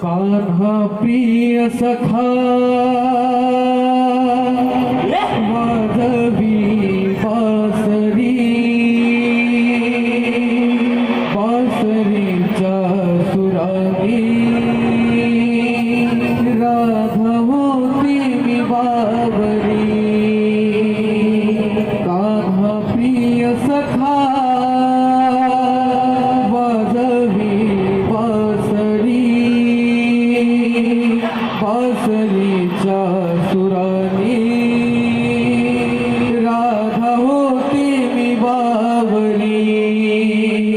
कान्हा प्रिय सखा माधवी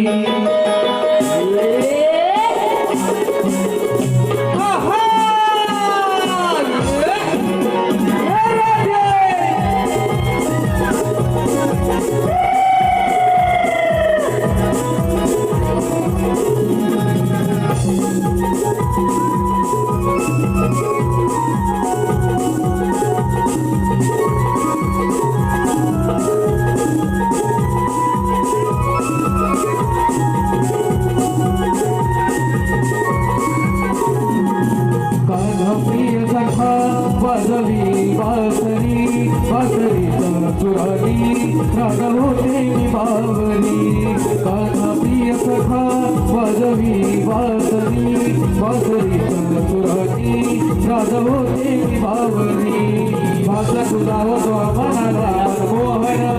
कान्हा राधा होते मी कान्हा प्रिय सखा वाजवी बासरीचा सुरानी राधा होते मी भाषा होतो मनाला मोहन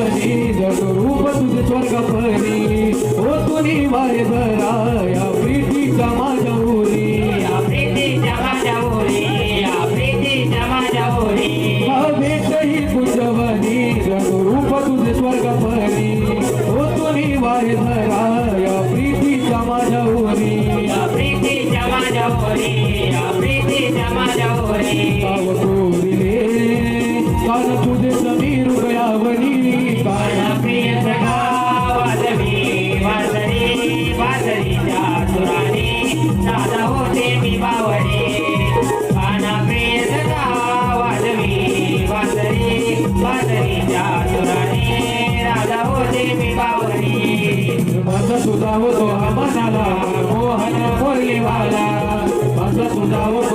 कुंजवनी जग रूप तुझ स्वर्गपरी हो तुनी वारे धरा या प्रीतीच्या माझ्या उरी या ओरी या प्रीतीच्या माझ्या ओरी हा रूप तुझ स्वर्गपरी हो तुनी वारे धरा या प्रीतीच्या माझ्या उरी या प्रीतीच्या माझ्या ओरी या कान तुझे समीर गयावनी No.